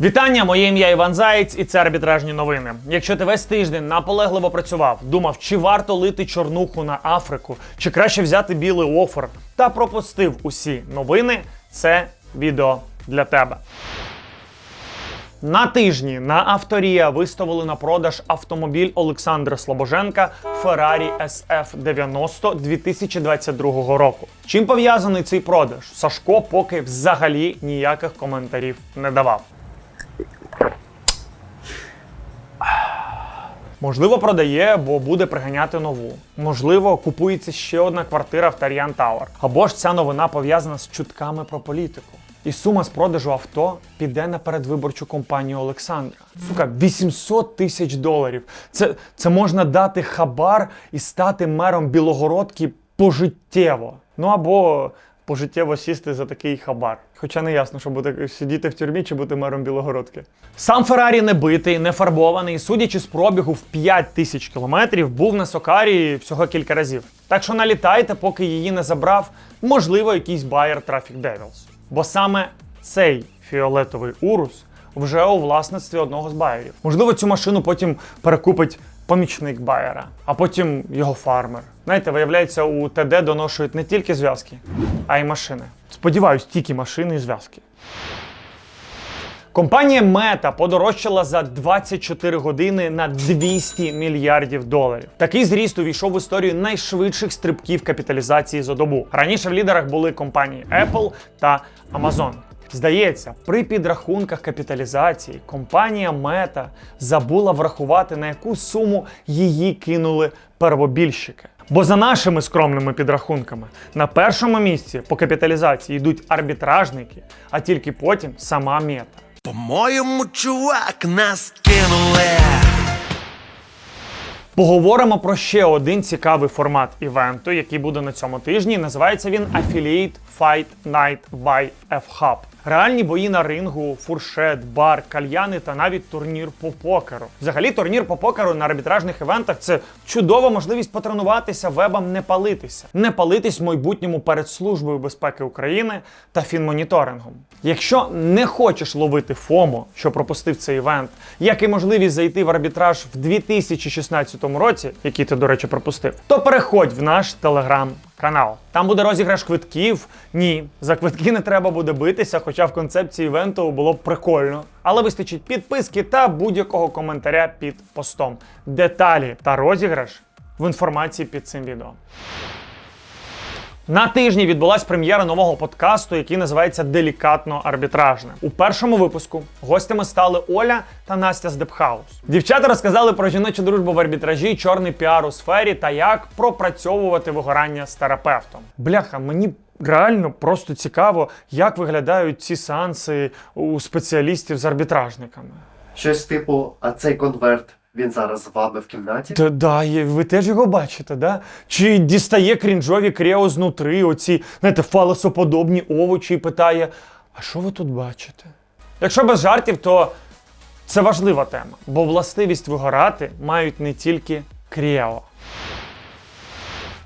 Вітання, моє ім'я Іван Заєць, і це арбітражні новини. Якщо ти весь тиждень наполегливо працював, думав, чи варто лити чорнуху на Африку, чи краще взяти білий офер, та пропустив усі новини, це відео для тебе. На тижні на авторія виставили на продаж автомобіль Олександра Слобоженка Ferrari SF90 2022 року. Чим пов'язаний цей продаж? Сашко поки взагалі ніяких коментарів не давав. Можливо, продає, бо буде приганяти нову. Можливо, купується ще одна квартира в Тар'ян Тауер. Або ж ця новина пов'язана з чутками про політику. І сума з продажу авто піде на передвиборчу кампанію Олександра. Сука, 800 тисяч доларів. Це, це можна дати хабар і стати мером Білогородки пожиттєво. Ну або пожиттєво сісти за такий хабар. Хоча не ясно, що буде сидіти в тюрмі чи бути мером Білогородки. Сам Феррарі не битий, не фарбований, судячи з пробігу в 5 тисяч кілометрів, був на Сокарі всього кілька разів. Так що налітайте, поки її не забрав, можливо, якийсь байер Traffic Devils. Бо саме цей фіолетовий урус вже у власництві одного з байерів. Можливо, цю машину потім перекупить помічник байера, а потім його фармер. Знаєте, виявляється, у ТД доношують не тільки зв'язки, а й машини. Сподіваюсь, тільки машини і зв'язки. Компанія Мета подорожчала за 24 години на 200 мільярдів доларів. Такий зріст увійшов в історію найшвидших стрибків капіталізації за добу. Раніше в лідерах були компанії Apple та Amazon. Здається, при підрахунках капіталізації компанія Мета забула врахувати на яку суму її кинули первобільщики. Бо за нашими скромними підрахунками на першому місці по капіталізації йдуть арбітражники, а тільки потім сама мета. По-моєму, чувак, нас кинули. Поговоримо про ще один цікавий формат івенту, який буде на цьому тижні. Називається він Affiliate Fight Night by F-Hub. Реальні бої на рингу, фуршет, бар, кальяни та навіть турнір по покеру. Взагалі, турнір по покеру на арбітражних івентах це чудова можливість потренуватися вебам не палитися, не палитись в майбутньому перед службою безпеки України та фінмоніторингом. Якщо не хочеш ловити ФОМО, що пропустив цей івент, як і можливість зайти в арбітраж в 2016 році, який ти, до речі, пропустив, то переходь в наш телеграм-канал. Там буде розіграш квитків. Ні, за квитки не треба буде битися, хоча в концепції івенту було б прикольно. Але вистачить підписки та будь-якого коментаря під постом. Деталі та розіграш в інформації під цим відео. На тижні відбулась прем'єра нового подкасту, який називається Делікатно арбітражне. У першому випуску гостями стали Оля та Настя з Депхаус. Дівчата розказали про жіночу дружбу в арбітражі, чорний піар у сфері та як пропрацьовувати вигорання з терапевтом. Бляха, мені. Реально просто цікаво, як виглядають ці сеанси у спеціалістів з арбітражниками. Щось типу, а цей конверт він зараз з вами в кімнаті. Та да, ви теж його бачите, да? Чи дістає крінжові кріо знутри, оці, знаєте, фалосоподобні овочі і питає: а що ви тут бачите? Якщо без жартів, то це важлива тема, бо властивість вигорати мають не тільки кріо.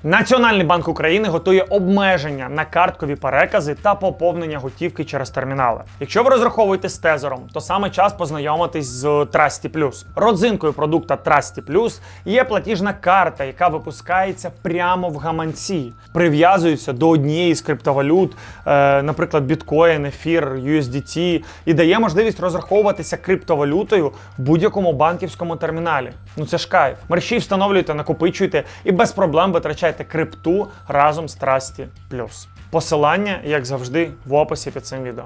Національний банк України готує обмеження на карткові перекази та поповнення готівки через термінали. Якщо ви розраховуєте з тезером, то саме час познайомитись з Trusty Plus. Родзинкою продукта Trusty Plus є платіжна карта, яка випускається прямо в гаманці, прив'язується до однієї з криптовалют, е, наприклад, біткоін, ефір, USDT, і дає можливість розраховуватися криптовалютою в будь-якому банківському терміналі. Ну це ж кайф. Мерщі встановлюйте, накопичуйте і без проблем витрачайте крипту разом з Trusty Plus. Посилання, як завжди, в описі під цим відео.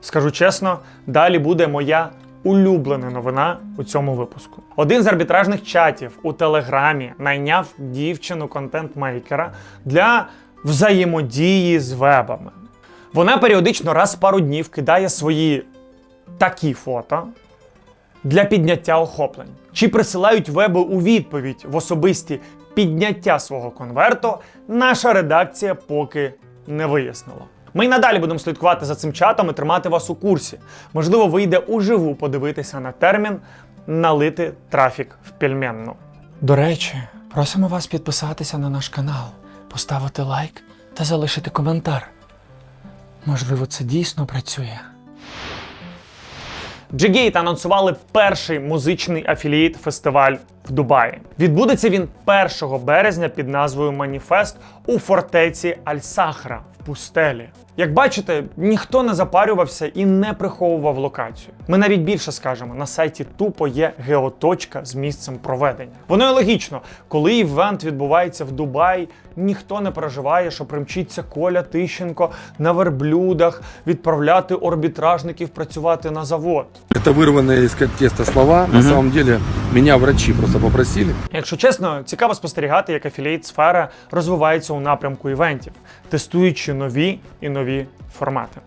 Скажу чесно, далі буде моя улюблена новина у цьому випуску. Один з арбітражних чатів у Телеграмі найняв дівчину контент-мейкера для взаємодії з вебами. Вона періодично раз в пару днів кидає свої такі фото для підняття охоплень. Чи присилають веби у відповідь в особисті підняття свого конверту, наша редакція поки не вияснила. Ми й надалі будемо слідкувати за цим чатом і тримати вас у курсі. Можливо, вийде уживу подивитися на термін налити трафік в пельменну. До речі, просимо вас підписатися на наш канал, поставити лайк та залишити коментар. Можливо, це дійсно працює. G-Gate анонсували перший музичний афілієт фестиваль в Дубаї. Відбудеться він 1 березня під назвою Маніфест у фортеці Аль-Сахра в пустелі. Як бачите, ніхто не запарювався і не приховував локацію. Ми навіть більше скажемо, на сайті тупо є геоточка з місцем проведення. Воно і логічно, коли івент відбувається в Дубаї, ніхто не переживає, що примчиться Коля Тищенко на верблюдах відправляти орбітражників працювати на завод. Это вырванные из контекста слова. На самом деле меня врачи просто попросили. Якщо чесно, цікаво спостерігати, як афілієт сфера розвивається у напрямку івентів, тестуючи нові і нові формати.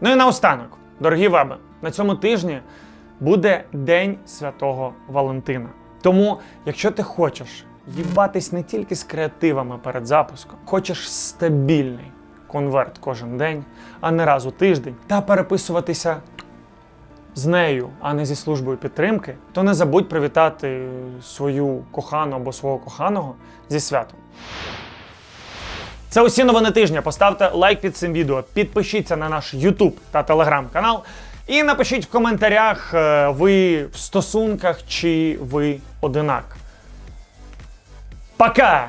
Ну і наостанок, дорогі веби, на цьому тижні буде День Святого Валентина. Тому, якщо ти хочеш їбатись не тільки з креативами перед запуском, хочеш стабільний конверт кожен день, а не раз у тиждень, та переписуватися з нею, а не зі службою підтримки, то не забудь привітати свою кохану або свого коханого зі святом. Це усі новини тижня. Поставте лайк під цим відео, підпишіться на наш YouTube та Telegram канал. І напишіть в коментарях, е, ви в стосунках чи ви одинак. Пока!